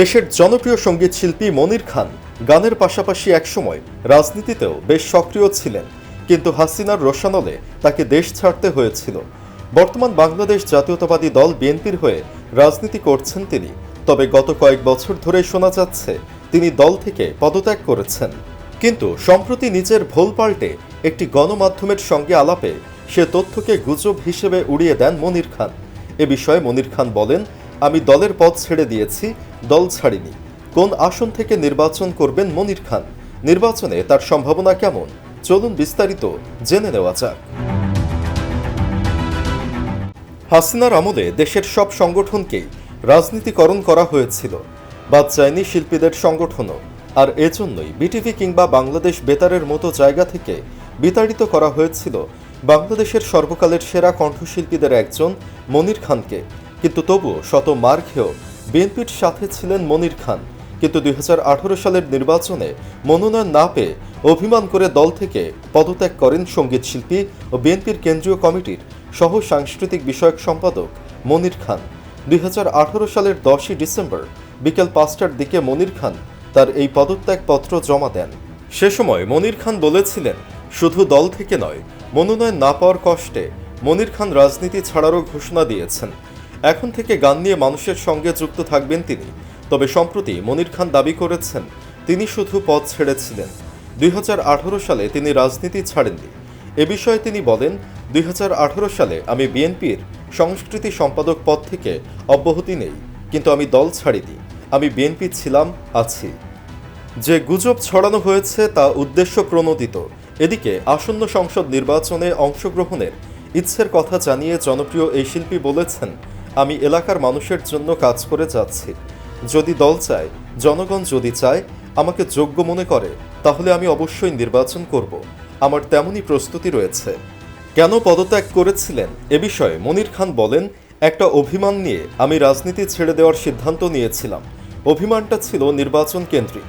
দেশের জনপ্রিয় সংগীত শিল্পী মনির খান গানের পাশাপাশি একসময় রাজনীতিতেও বেশ সক্রিয় ছিলেন, কিন্তু হাসিনার রোশানলে তাকে দেশ ছাড়তে হয়েছিল। বর্তমান বাংলাদেশ জাতীয়তাবাদী দল বিএনপির হয়ে রাজনীতি করছেন তিনি, তবে গত কয়েক বছর ধরে শোনা যাচ্ছে, তিনি দল থেকে পদত্যাগ করেছেন। কিন্তু সম্প্রতি নিজের ভোল পাল্টে একটি গণমাধ্যমের সঙ্গে আলাপে সে তথ্যকে গুজব হিসেবে উড়িয়ে দেন মনির খান। এ বিষয়ে মনির খান বলেন আমি দলের পদ ছেড়ে দিয়েছি, দল ছাড়িনি। কোন আসন থেকে নির্বাচন করবেন মনির খান? নির্বাচনে তার সম্ভাবনা কেমন? চলুন বিস্তারিত জেনে নেওয়া যাক। হাসিনার আমলে দেশের সব সংগঠনকেই রাজনীতিকরণ করা হয়েছিল। বাদ যায়নি শিল্পীদের সংগঠনও। আর এজন্যই বিটিভি কিংবা বাংলাদেশ বেতারের মতো জায়গা থেকে বিতাড়িত করা হয়েছিল বাংলাদেশের সর্বকালের সেরা কণ্ঠশিল্পীদের একজন মনির খানকে। কিন্তু তবুও শত মার খেয়েও বিএনপির সাথে ছিলেন মনির খান। কিন্তু দুই হাজার আঠারো সালের নির্বাচনে মনোনয়ন না পেয়ে অভিমান করে দল থেকে পদত্যাগ করেন সংগীত শিল্পী ও বিএনপির কেন্দ্রীয় কমিটির সহ সাংস্কৃতিক বিষয়ক সম্পাদক মনির খান। দুই হাজার আঠেরো সালের দশই ডিসেম্বর বিকেল পাঁচটার দিকে মনির খান তার এই পদত্যাগপত্র জমা দেন। সে সময় মনির খান বলেছিলেন, শুধু দল থেকে নয়, মনোনয়ন না পাওয়ার কষ্টে মনির খান রাজনীতি ছাড়ারও ঘোষণা দিয়েছেন। এখন থেকে গান নিয়ে মানুষের সঙ্গে যুক্ত থাকবেন তিনি। তবে সম্প্রতি মনির খান দাবি করেছেন, তিনি শুধু পদ ছেড়েছিলেন। দুই হাজার আঠারো সালে তিনি রাজনীতি ছাড়েননি। এ বিষয়ে তিনি বলেন, দুই হাজার আঠারো সালে আমি বিএনপির সংস্কৃতি সম্পাদক পদ থেকে অব্যাহতি নেই, কিন্তু আমি দল ছাড়িনি। আমি বিএনপি ছিলাম, আছি। যে গুজব ছড়ানো হয়েছে তা উদ্দেশ্য প্রণোদিত। এদিকে আসন্ন সংসদ নির্বাচনে অংশগ্রহণের ইচ্ছের কথা জানিয়ে জনপ্রিয় এই শিল্পী বলেছেন আমি এলাকার মানুষের জন্য কাজ করে যাচ্ছি। যদি দল চায়, জনগণ যদি চায়, আমাকে যোগ্য মনে করে, তাহলে আমি অবশ্যই নির্বাচন করব। আমার তেমনই প্রস্তুতি রয়েছে। কেন পদত্যাগ করেছিলেন? এ বিষয়ে মনির খান বলেন, একটা অভিমান নিয়ে আমি রাজনীতি ছেড়ে দেওয়ার সিদ্ধান্ত নিয়েছিলাম। অভিমানটা ছিল নির্বাচন কেন্দ্রিক।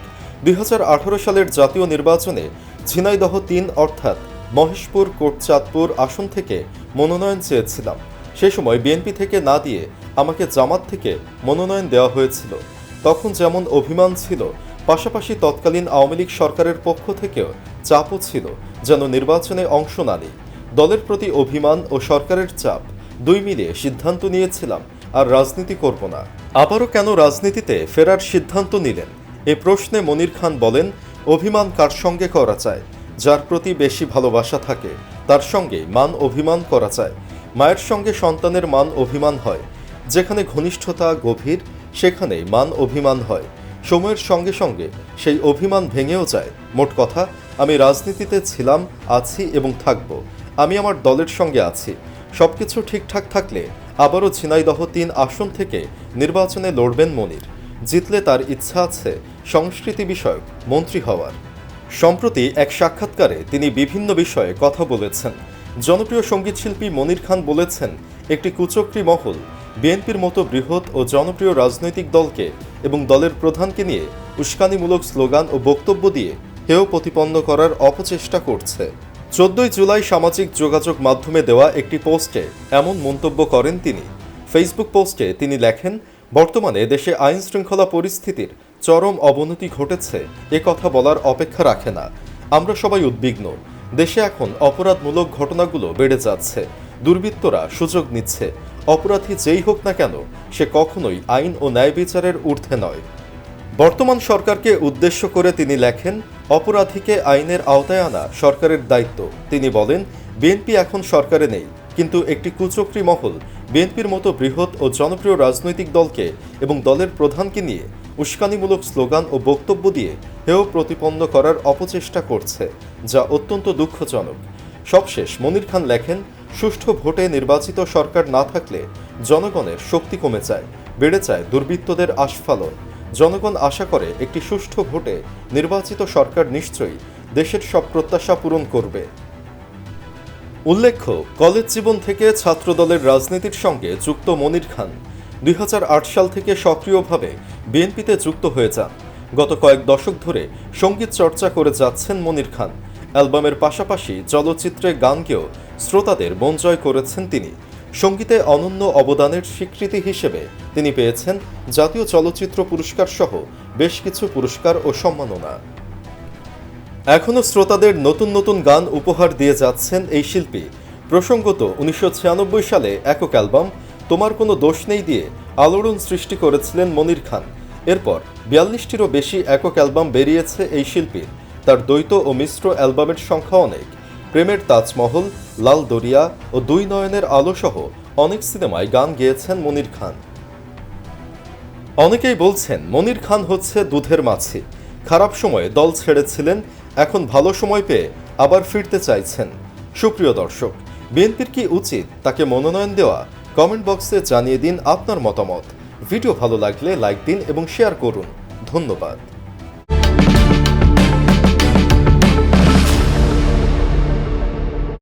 দুই হাজার আঠারো সালের জাতীয় নির্বাচনে ঝিনাইদহ তিন অর্থাৎ মহেশপুর, কোটচাঁদপুর আসন থেকে মনোনয়ন চেয়েছিলাম। সে সময় বিএনপি থেকে না দিয়ে আমাকে জামাত থেকে মনোনয়ন দেওয়া হয়েছিল। তখন যেমন অভিমান ছিল, পাশাপাশি তৎকালীন আওয়ামী লীগ সরকারের পক্ষ থেকেও চাপও ছিল যেন নির্বাচনে অংশ না নিই। দলের প্রতি অভিমান ও সরকারের চাপ, দুই মিলিয়ে সিদ্ধান্ত নিয়েছিলাম আর রাজনীতি করব না। আবারও কেন রাজনীতিতে ফেরার সিদ্ধান্ত নিলেন? এ প্রশ্নে মনির খান বলেন, অভিমান কার সঙ্গে করা যায় যার প্রতি বেশি ভালোবাসা থাকে, তার সঙ্গে মান অভিমান করা যায় মায়ের সঙ্গে সন্তানের মান অভিমান হয়। যেখানে ঘনিষ্ঠতা গভীর সেখানে মান অভিমান হয়। সময়ের সঙ্গে সঙ্গে সেই অভিমান ভেঙেও যায়। মোট কথা, আমি রাজনীতিতে ছিলাম, আছি এবং থাকব। আমি আমার দলের সঙ্গে আছি। সবকিছু ঠিকঠাক থাকলে আবারও ঝিনাইদহ তিন আসন থেকে নির্বাচনে লড়বেন মনির। জিতলে তার ইচ্ছা আছে সংস্কৃতি বিষয়ক মন্ত্রী হওয়ার। সম্প্রতি এক সাক্ষাৎকারে তিনি বিভিন্ন বিষয়ে কথা বলেছেন। জনপ্রিয় সঙ্গীতশিল্পী মনির খান বলেছেন, একটি কুচক্রী মহল, বিএনপির মতো বৃহৎ ও জনপ্রিয় রাজনৈতিক দলকে এবং দলের প্রধানকে নিয়ে উস্কানিমূলক স্লোগান ও বক্তব্য দিয়ে হেয় প্রতিপন্ন করার অপচেষ্টা করছে। চোদ্দই জুলাই সামাজিক যোগাযোগ মাধ্যমে দেওয়া একটি পোস্টে এমন মন্তব্য করেন তিনি। ফেসবুক পোস্টে তিনি লেখেন, বর্তমানে দেশে আইন শৃঙ্খলা পরিস্থিতির চরম অবনতি ঘটেছে, এ কথা বলার অপেক্ষা রাখে না। আমরা সবাই উদ্বিগ্ন। দেশে এখন অপরাধমূলক ঘটনাগুলো বেড়ে যাচ্ছে। দুর্বৃত্তরা সুযোগ নিচ্ছে। অপরাধী যেই হোক না কেন, সে কখনোই আইন ও ন্যায় বিচারের ঊর্ধ্বে নয়। বর্তমান সরকারকে উদ্দেশ্য করে তিনি লেখেন, অপরাধীকে আইনের আওতায় আনা সরকারের দায়িত্ব। তিনি বলেন, বিএনপি এখন সরকারে নেই, কিন্তু একটি কুচক্রী মহল বিএনপির মতো বৃহৎ ও জনপ্রিয় রাজনৈতিক দলকে এবং দলের প্রধানকে নিয়ে উস্কানিমূলক স্লোগান ও বক্তব্য দিয়ে হেয় প্রতিপন্ন করার অপচেষ্টা করছে, যা অত্যন্ত দুঃখজনক। সবশেষ মনির খান লেখেন, সুষ্ঠু ভোটে নির্বাচিত সরকার না থাকলে জনগণের শক্তি কমে যায়, বেড়ে যায় দুর্বৃত্তদের আস্ফালন। জনগণ আশা করে একটি সুষ্ঠু ভোটে নির্বাচিত সরকার নিশ্চয়ই দেশের সব প্রত্যাশা পূরণ করবে। উল্লেখ্য, কলেজ জীবন থেকে ছাত্রদলের রাজনীতির সঙ্গে যুক্ত মনির খান দুই হাজার আট সাল থেকে সক্রিয়ভাবে বিএনপিতে যুক্ত হয়ে যান। গত কয়েক দশক ধরে সংগীত চর্চা করে যাচ্ছেন মনির খান। অ্যালবামের পাশাপাশি চলচ্চিত্রে গানকেও শ্রোতাদের মন জয় করেছেন তিনি। সঙ্গীতে অনন্য অবদানের স্বীকৃতি হিসেবে তিনি পেয়েছেন জাতীয় চলচ্চিত্র পুরস্কার সহ বেশ কিছু পুরস্কার ও সম্মাননা। এখনও শ্রোতাদের নতুন নতুন গান উপহার দিয়ে যাচ্ছেন এই শিল্পী। প্রসঙ্গত, উনিশশো ছিয়ানব্বই সালে একক অ্যালবাম, তোমার কোনো দোষ নেই দিয়ে আলোড়ন সৃষ্টি করেছিলেন মনির খান। এরপর বিয়াল্লিশটিরও বেশি একক অ্যালবাম বেরিয়েছে এই শিল্পীর। তার দ্বৈত ও মিশ্র অ্যালবামের সংখ্যা অনেক। প্রেমের তাজমহল, লাল দরিয়া ও দুই নয়নের আলো সহ অনেক সিনেমায় গান গেয়েছেন মনির খান। অনেকেই বলছেন, মনির খান হচ্ছে দুধের মাছি। খারাপ সময়ে দল ছেড়েছিলেন, এখন ভালো সময় পেয়ে আবার ফিরতে চাইছেন। সুপ্রিয় দর্শক, বিএনপির কি উচিত তাকে মনোনয়ন দেওয়া? কমেন্ট বক্সে জানিয়ে দিন আপনার মতামত। ভিডিও ভালো লাগলে লাইক দিন এবং শেয়ার করুন। ধন্যবাদ।